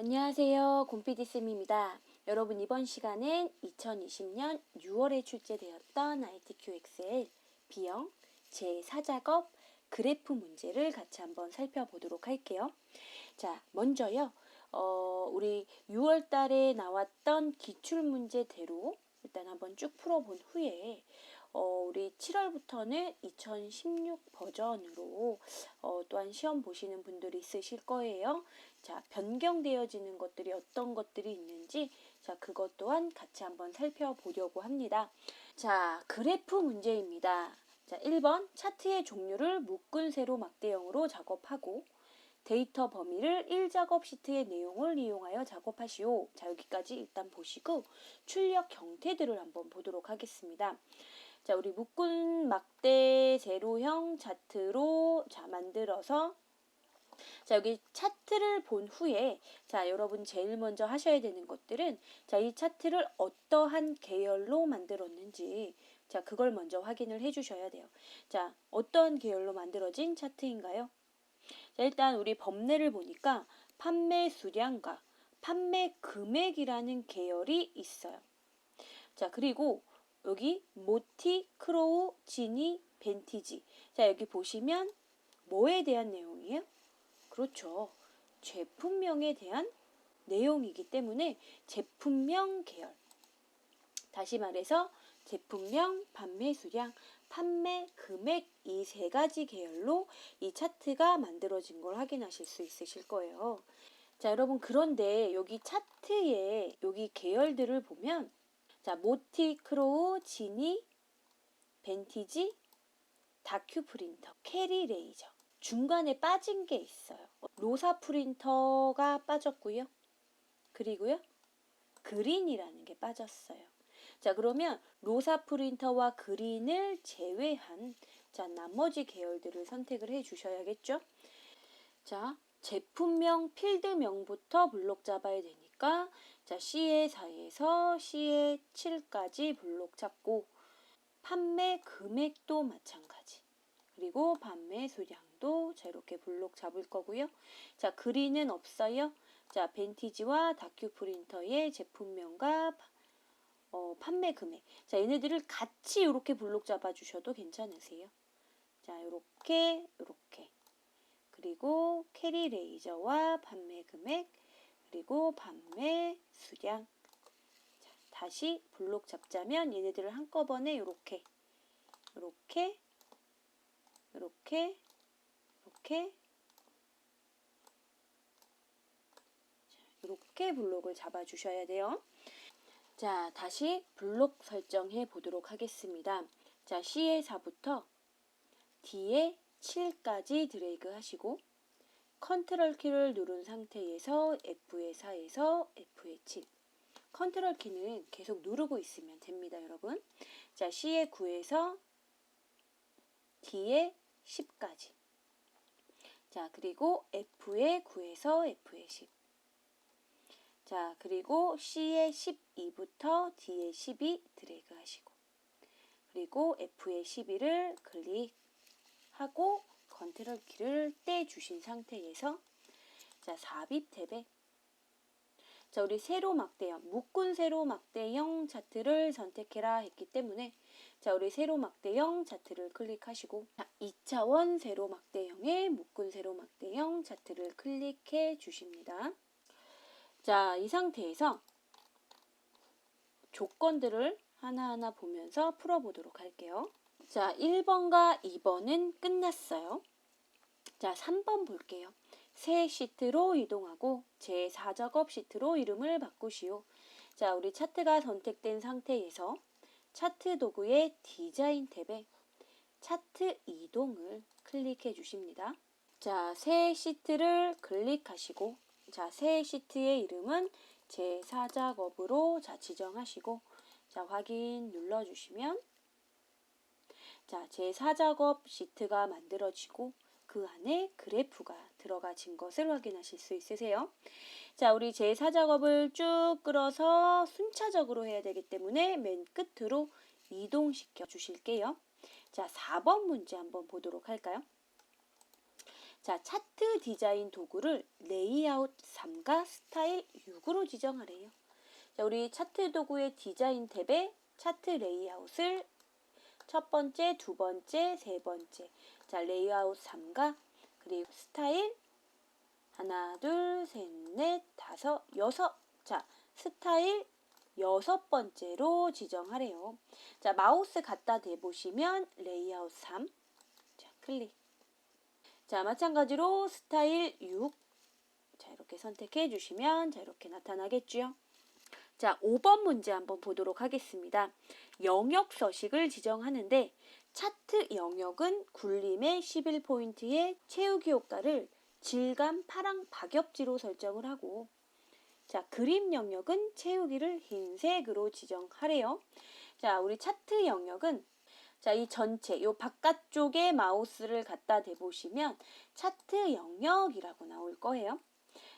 안녕하세요. 곰피디쌤입니다. 여러분 이번 시간엔 2020년 6월에 출제되었던 ITQXL B형 제4작업 그래프 문제를 같이 한번 살펴보도록 할게요. 자, 먼저요. 어, 우리 6월 달에 나왔던 기출 문제대로 일단 한번 쭉 풀어본 후에 어, 우리 7월부터는 2016 버전으로 어, 또한 시험 보시는 분들이 있으실 거예요. 자, 변경되어지는 것들이 어떤 것들이 있는지 자, 그것 또한 같이 한번 살펴보려고 합니다. 자, 그래프 문제입니다. 자, 1번 차트의 종류를 묶은 세로 막대형으로 작업하고 데이터 범위를 1작업 시트의 내용을 이용하여 작업하시오. 자, 여기까지 일단 보시고 출력 형태들을 한번 보도록 하겠습니다. 자, 우리 묶은 막대 세로형 차트로 자, 만들어서 자, 여기 차트를 본 후에 자, 여러분 제일 먼저 하셔야 되는 것들은 자, 이 차트를 어떠한 계열로 만들었는지 자, 그걸 먼저 확인을 해 주셔야 돼요. 자, 어떠한 계열로 만들어진 차트인가요? 자, 일단 우리 범례를 보니까 판매 수량과 판매 금액이라는 계열이 있어요. 자, 그리고 여기 모티, 크로우, 지니, 벤티지. 자, 여기 보시면 뭐에 대한 내용이에요? 그렇죠. 제품명에 대한 내용이기 때문에 제품명 계열. 다시 말해서 제품명, 판매 수량, 판매 금액 이 세 가지 계열로 이 차트가 만들어진 걸 확인하실 수 있으실 거예요. 자, 여러분 그런데 여기 차트에 여기 계열들을 보면 자, 모티, 크로우, 지니, 벤티지, 다큐 프린터, 캐리 레이저. 중간에 빠진 게 있어요. 로사 프린터가 빠졌고요. 그리고요. 그린이라는 게 빠졌어요. 자, 그러면 로사 프린터와 그린을 제외한 자, 나머지 계열들을 선택을 해 주셔야겠죠? 자, 제품명, 필드명부터 블록 잡아야 되니까 자, C의 4에서 C의 7까지 블록 잡고 판매 금액도 마찬가지. 그리고 판매 수량도 자, 이렇게 블록 잡을 거고요. 자, 그린은 없어요. 자, 벤티지와 다큐 프린터의 제품명과 어, 판매 금액. 자, 얘네들을 같이 이렇게 블록 잡아 주셔도 괜찮으세요. 자, 요렇게 요렇게. 그리고 캐리 레이저와 판매 금액 그리고 판매 수량. 자, 다시 블록 잡자면 얘네들을 한꺼번에 요렇게 요렇게 요렇게 요렇게 이렇게 블록을 잡아 주셔야 돼요. 자, 다시 블록 설정해 보도록 하겠습니다. 자, C의 4부터 D의 7까지 드래그 하시고 컨트롤 키를 누른 상태에서 F의 4에서 F의 7 컨트롤 키는 계속 누르고 있으면 됩니다, 여러분. 자, C의 9에서 D의 10까지. 자, 그리고 F의 9에서 F의 10. 자, 그리고 C의 12부터 D의 12 드래그 하시고. 그리고 F의 12를 클릭하고 컨트롤 키를 떼 주신 상태에서 자, 삽입 탭에 자, 우리 세로 막대형, 묶은 세로 막대형 차트를 선택해라 했기 때문에 자, 우리 세로 막대형 차트를 클릭하시고 자, 2차원 세로 막대형의 묶은 세로 막대형 차트를 클릭해 주십니다. 자, 이 상태에서 조건들을 하나하나 보면서 풀어보도록 할게요. 자, 1번과 2번은 끝났어요. 자, 3번 볼게요. 새 시트로 이동하고 제4작업 시트로 이름을 바꾸시오. 자, 우리 차트가 선택된 상태에서 차트 도구의 디자인 탭에 차트 이동을 클릭해 주십니다. 자, 새 시트를 클릭하시고 자, 새 시트의 이름은 제4작업으로 자, 지정하시고 자, 확인 눌러 주시면 자, 제4작업 시트가 만들어지고 그 안에 그래프가 들어가진 것을 확인하실 수 있으세요. 자, 우리 제4작업을 쭉 끌어서 순차적으로 해야 되기 때문에 맨 끝으로 이동시켜 주실게요. 자, 4번 문제 한번 보도록 할까요? 자, 차트 디자인 도구를 레이아웃 3과 스타일 6으로 지정하래요. 자, 우리 차트 도구의 디자인 탭에 차트 레이아웃을 첫 번째, 두 번째, 세 번째. 자, 레이아웃 3과 그리고 스타일 하나, 둘, 셋, 넷, 다섯, 여섯. 자, 스타일 여섯 번째로 지정하래요. 자, 마우스 갖다 대보시면 레이아웃 3. 자, 클릭. 자, 마찬가지로 스타일 6. 자, 이렇게 선택해 주시면 자, 이렇게 나타나겠죠. 자, 5번 문제 한번 보도록 하겠습니다. 영역 서식을 지정하는데 차트 영역은 굴림의 11포인트의 채우기 효과를 질감 파랑 박엽지로 설정을 하고 자, 그림 영역은 채우기를 흰색으로 지정하래요. 자, 우리 차트 영역은 자, 이 전체 요 바깥쪽에 마우스를 갖다 대보시면 차트 영역이라고 나올 거예요.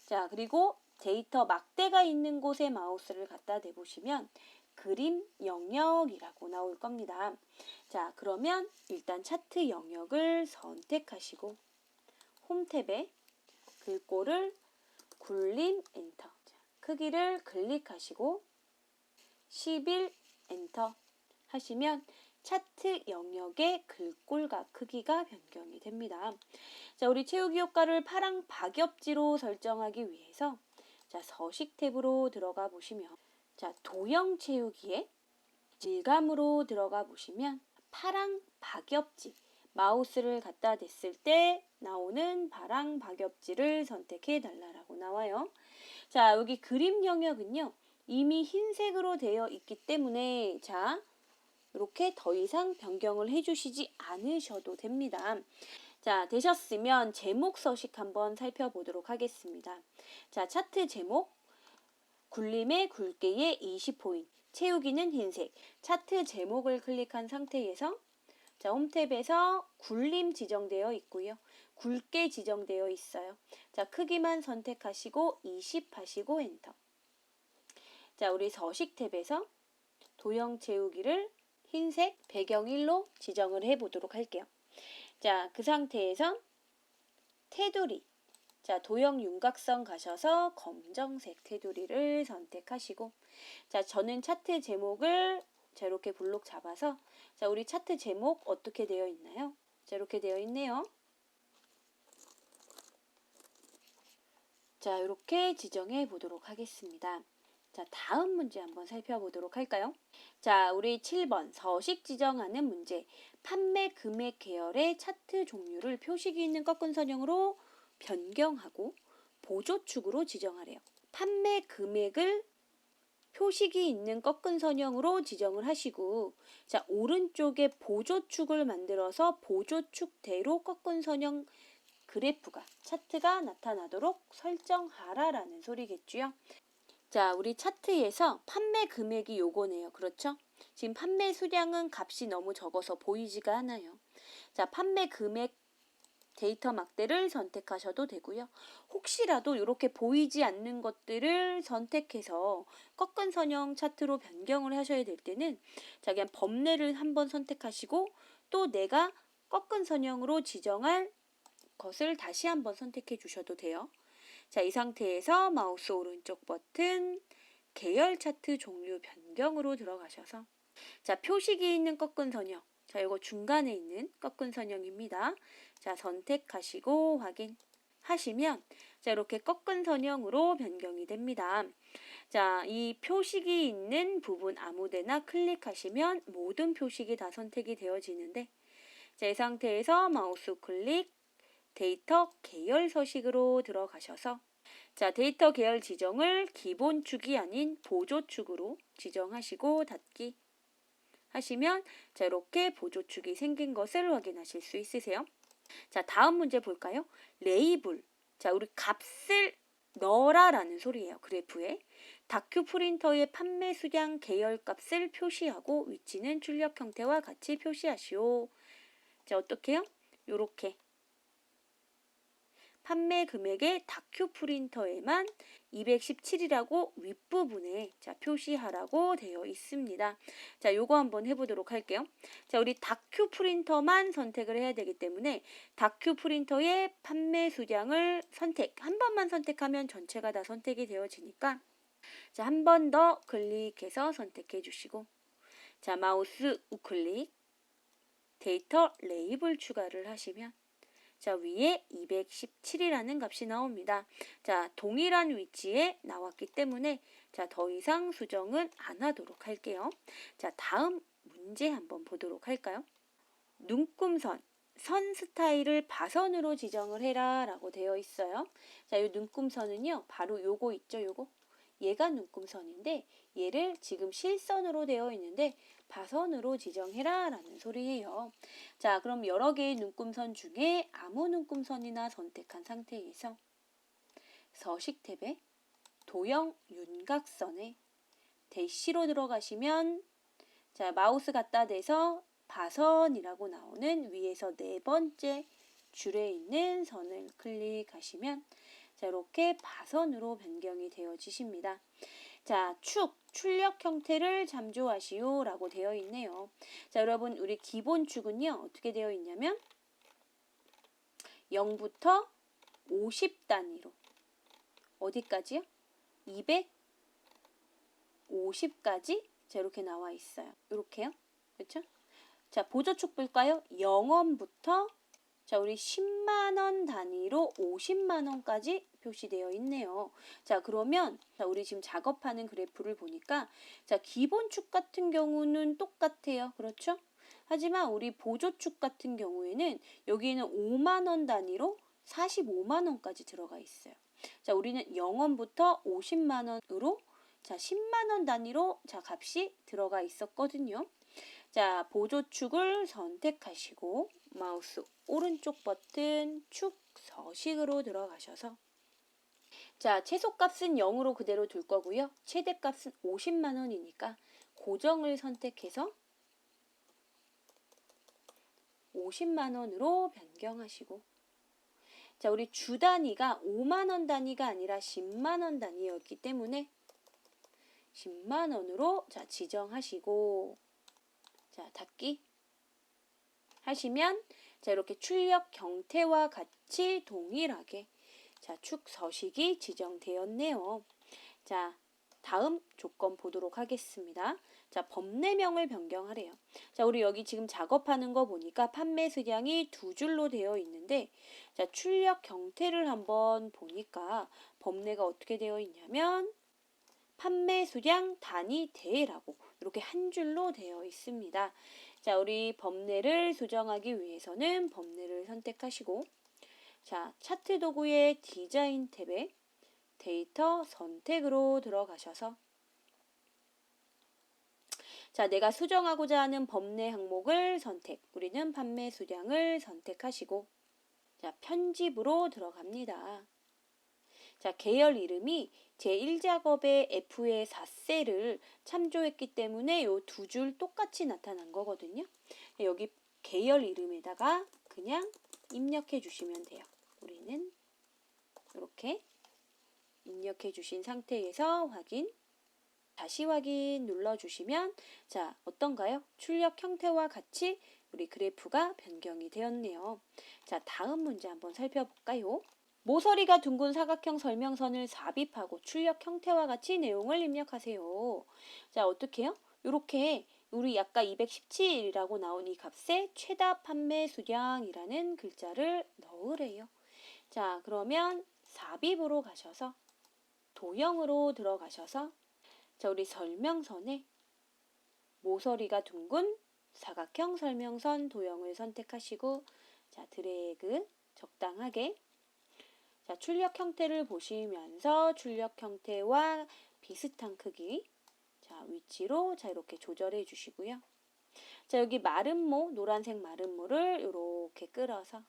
자, 그리고 데이터 막대가 있는 곳에 마우스를 갖다 대보시면 그림 영역이라고 나올 겁니다. 자, 그러면 일단 차트 영역을 선택하시고 홈 탭에 글꼴을 굴림 엔터. 자, 크기를 클릭하시고 11 엔터 하시면 차트 영역의 글꼴과 크기가 변경이 됩니다. 자, 우리 채우기 효과를 파랑 박엽지로 설정하기 위해서 자, 서식 탭으로 들어가 보시면 자, 도형 채우기에 질감으로 들어가 보시면 파랑 박엽지 마우스를 갖다 댔을 때 나오는 파랑 박엽지를 선택해 달라라고 나와요. 자, 여기 그림 영역은요. 이미 흰색으로 되어 있기 때문에 자, 이렇게 더 이상 변경을 해주시지 않으셔도 됩니다. 자, 되셨으면 제목 서식 한번 살펴보도록 하겠습니다. 자, 차트 제목 굴림의 굵게의 20포인트 채우기는 흰색 차트 제목을 클릭한 상태에서 자, 홈탭에서 굴림 지정되어 있고요. 굵게 지정되어 있어요. 자, 크기만 선택하시고 20 하시고 엔터. 자, 우리 서식 탭에서 도형 채우기를 흰색 배경 1로 지정을 해 보도록 할게요. 자, 그 상태에서 테두리. 자, 도형 윤곽선 가셔서 검정색 테두리를 선택하시고 자, 저는 차트 제목을 자, 이렇게 블록 잡아서 자, 우리 차트 제목 어떻게 되어 있나요? 자, 이렇게 되어 있네요. 자, 이렇게 지정해 보도록 하겠습니다. 자, 다음 문제 한번 살펴보도록 할까요? 자, 우리 7번 서식 지정하는 문제. 판매 금액 계열의 차트 종류를 표식이 있는 꺾은 선형으로 변경하고 보조축으로 지정하래요. 판매 금액을 표식이 있는 꺾은 선형으로 지정을 하시고 자, 오른쪽에 보조축을 만들어서 보조축대로 꺾은 선형 그래프가 차트가 나타나도록 설정하라라는 소리겠지요. 자, 우리 차트에서 판매 금액이 요거네요. 그렇죠? 지금 판매 수량은 값이 너무 적어서 보이지가 않아요. 자, 판매 금액 데이터 막대를 선택하셔도 되고요. 혹시라도 이렇게 보이지 않는 것들을 선택해서 꺾은 선형 차트로 변경을 하셔야 될 때는 자, 그냥 범례를 한번 선택하시고 또 내가 꺾은 선형으로 지정할 것을 다시 한번 선택해 주셔도 돼요. 자, 이 상태에서 마우스 오른쪽 버튼 계열 차트 종류 변경으로 들어가셔서 자, 표식이 있는 꺾은 선형. 자, 이거 중간에 있는 꺾은 선형입니다. 자, 선택하시고 확인 하시면 자, 이렇게 꺾은 선형으로 변경이 됩니다. 자, 이 표식이 있는 부분 아무데나 클릭하시면 모든 표식이 다 선택이 되어지는데 자, 이 상태에서 마우스 클릭 데이터 계열 서식으로 들어가셔서 자, 데이터 계열 지정을 기본축이 아닌 보조축으로 지정하시고 닫기 하시면 자, 이렇게 보조축이 생긴 것을 확인하실 수 있으세요. 자, 다음 문제 볼까요? 레이블. 자, 우리 값을 넣어라라는 소리예요. 그래프에. 다큐 프린터의 판매 수량 계열 값을 표시하고 위치는 출력 형태와 같이 표시하시오. 자, 어떻게요? 요렇게 판매 금액의 다큐 프린터에만 217이라고 윗부분에 자, 표시하라고 되어 있습니다. 자, 요거 한번 해보도록 할게요. 자, 우리 다큐 프린터만 선택을 해야 되기 때문에 다큐 프린터의 판매 수량을 선택, 한 번만 선택하면 전체가 다 선택이 되어지니까 자, 한 번 더 클릭해서 선택해 주시고 자, 마우스 우클릭 데이터 레이블 추가를 하시면 자, 위에 217이라는 값이 나옵니다. 자, 동일한 위치에 나왔기 때문에 자, 더 이상 수정은 안 하도록 할게요. 자, 다음 문제 한번 보도록 할까요? 눈금선 선 스타일을 바선으로 지정을 해라 라고 되어 있어요. 자, 이 눈금선은요, 바로 요거 있죠, 요거? 얘가 눈금선인데, 얘를 지금 실선으로 되어 있는데, 바선으로 지정해라 라는 소리예요. 자, 그럼 여러 개의 눈금선 중에 아무 눈금선이나 선택한 상태에서 서식 탭에 도형 윤곽선에 대시로 들어가시면 자, 마우스 갖다 대서 바선이라고 나오는 위에서 네 번째 줄에 있는 선을 클릭하시면 자, 이렇게 바선으로 변경이 되어지십니다. 자, 축, 출력 형태를 참조하시오 라고 되어 있네요. 자, 여러분, 우리 기본 축은요, 어떻게 되어 있냐면 0부터 50 단위로 어디까지요? 250까지 자, 이렇게 나와 있어요. 이렇게요. 그렇죠? 자, 보조 축 볼까요? 0원부터 자, 우리 10만 원 단위로 50만 원까지 표시되어 있네요. 자, 그러면 자, 우리 지금 작업하는 그래프를 보니까 자, 기본축 같은 경우는 똑같아요. 그렇죠? 하지만 우리 보조축 같은 경우에는 여기에는 5만 원 단위로 45만 원까지 들어가 있어요. 자, 우리는 0원부터 50만 원으로 자, 10만 원 단위로 자, 값이 들어가 있었거든요. 자, 보조축을 선택하시고 마우스 오른쪽 버튼 축 서식으로 들어가셔서 자, 최소값은 0으로 그대로 둘 거고요. 최대값은 50만 원이니까 고정을 선택해서 50만 원으로 변경하시고 자, 우리 주 단위가 5만 원 단위가 아니라 10만 원 단위였기 때문에 10만 원으로 자, 지정하시고 자, 닫기 하시면 자, 이렇게 출력 경태와 같이 동일하게 자, 축 서식이 지정되었네요. 자, 다음 조건 보도록 하겠습니다. 자, 법내명을 변경하래요. 자, 우리 여기 지금 작업하는 거 보니까 판매 수량이 두 줄로 되어 있는데, 자, 출력 경태를 한번 보니까 법내가 어떻게 되어 있냐면, 판매 수량 단위 대라고 이렇게 한 줄로 되어 있습니다. 자, 우리 법내를 수정하기 위해서는 법내를 선택하시고, 자, 차트 도구의 디자인 탭에 데이터 선택으로 들어가셔서 자, 내가 수정하고자 하는 법내 항목을 선택. 우리는 판매 수량을 선택하시고 자, 편집으로 들어갑니다. 자, 계열 이름이 제1작업의 F의 4셀을 참조했기 때문에 요 두 줄 똑같이 나타난 거거든요. 여기 계열 이름에다가 그냥 입력해 주시면 돼요. 우리는 이렇게 입력해 주신 상태에서 확인 다시 확인 눌러 주시면 자 어떤가요? 출력 형태와 같이 우리 그래프가 변경이 되었네요. 자 다음 문제 한번 살펴볼까요? 모서리가 둥근 사각형 설명선을 삽입하고 출력 형태와 같이 내용을 입력하세요. 자 어떻게요? 이렇게 우리 아까 217이라고 나온 이 값에 최다 판매 수량이라는 글자를 넣으래요. 자 그러면 삽입으로 가셔서 도형으로 들어가셔서 자, 우리 설명선에 모서리가 둥근 사각형 설명선 도형을 선택하시고 자, 드래그 적당하게 자, 출력 형태를 보시면서 출력 형태와 비슷한 크기 자, 위치로 자, 이렇게 조절해 주시고요. 자, 여기 마름모, 노란색 마름모를 이렇게 끌어서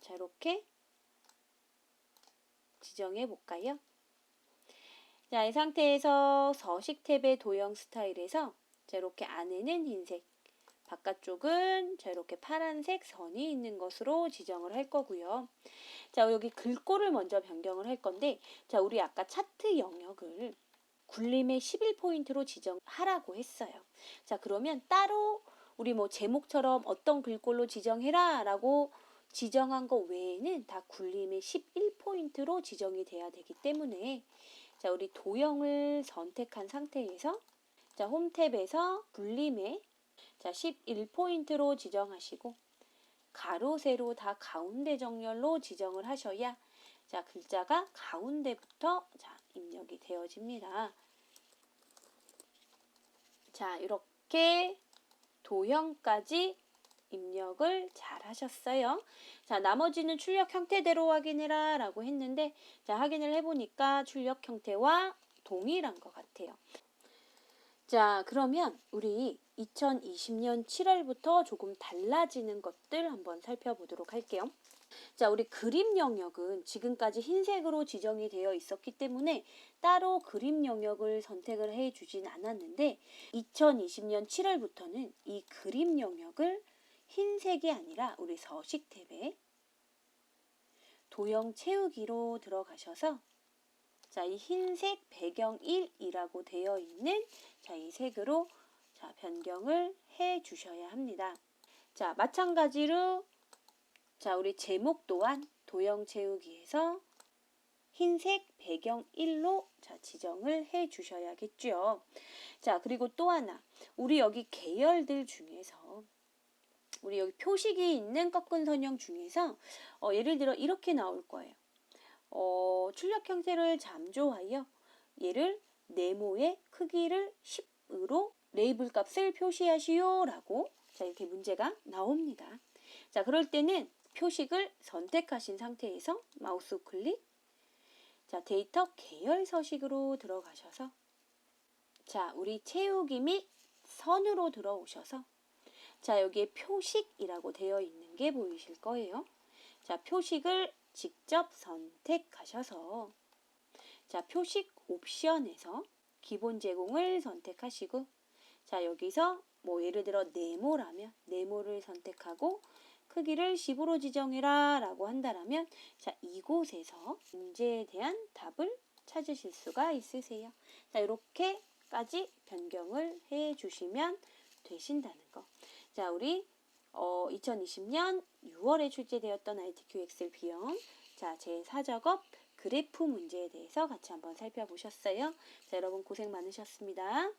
자, 이렇게 지정해 볼까요? 자, 이 상태에서 서식 탭의 도형 스타일에서 자, 이렇게 안에는 흰색, 바깥쪽은 자 이렇게 파란색 선이 있는 것으로 지정을 할 거고요. 자 여기 글꼴을 먼저 변경을 할 건데 자 우리 아까 차트 영역을 굴림의 11포인트로 지정하라고 했어요. 자 그러면 따로 우리 뭐 제목처럼 어떤 글꼴로 지정해라 라고 지정한 거 외에는 다 굴림의 11포인트로 지정이 돼야 되기 때문에 자 우리 도형을 선택한 상태에서 자 홈탭에서 굴림의 자 11포인트로 지정하시고 가로 세로 다 가운데 정렬로 지정을 하셔야 자 글자가 가운데부터 자 입력이 되어집니다. 자 이렇게 도형까지 입력을 잘 하셨어요. 자, 나머지는 출력 형태대로 확인해라 라고 했는데, 자, 확인을 해보니까 출력 형태와 동일한 것 같아요. 자, 그러면 우리 2020년 7월부터 조금 달라지는 것들 한번 살펴보도록 할게요. 자, 우리 그림 영역은 지금까지 흰색으로 지정이 되어 있었기 때문에 따로 그림 영역을 선택을 해 주진 않았는데 2020년 7월부터는 이 그림 영역을 흰색이 아니라 우리 서식 탭에 도형 채우기로 들어가셔서 자, 이 흰색 배경 1이라고 되어 있는 자, 이 색으로 자, 변경을 해 주셔야 합니다. 자, 마찬가지로 자, 우리 제목 또한 도형 채우기에서 흰색 배경 1로 자, 지정을 해 주셔야겠죠. 자, 그리고 또 하나. 우리 여기 계열들 중에서 우리 여기 표식이 있는 꺾은 선형 중에서 어, 예를 들어 이렇게 나올 거예요. 어, 출력 형태를 잠조하여 얘를 네모의 크기를 10으로 레이블 값을 표시하시오 라고 자 이렇게 문제가 나옵니다. 자 그럴 때는 표식을 선택하신 상태에서 마우스 클릭 자 데이터 계열 서식으로 들어가셔서 자 우리 채우기 및 선으로 들어오셔서 자 여기에 표식이라고 되어 있는 게 보이실 거예요. 자 표식을 직접 선택하셔서 자 표식 옵션에서 기본 제공을 선택하시고 자 여기서 뭐 예를 들어 네모라면 네모를 선택하고 크기를 10으로 지정해라 라고 한다라면 자 이곳에서 문제에 대한 답을 찾으실 수가 있으세요. 자 이렇게까지 변경을 해 주시면 되신다는 거. 자 우리 어, 2020년 6월에 출제되었던 ITQ 엑셀 B형 자, 제 4작업 그래프 문제에 대해서 같이 한번 살펴보셨어요. 자, 여러분 고생 많으셨습니다.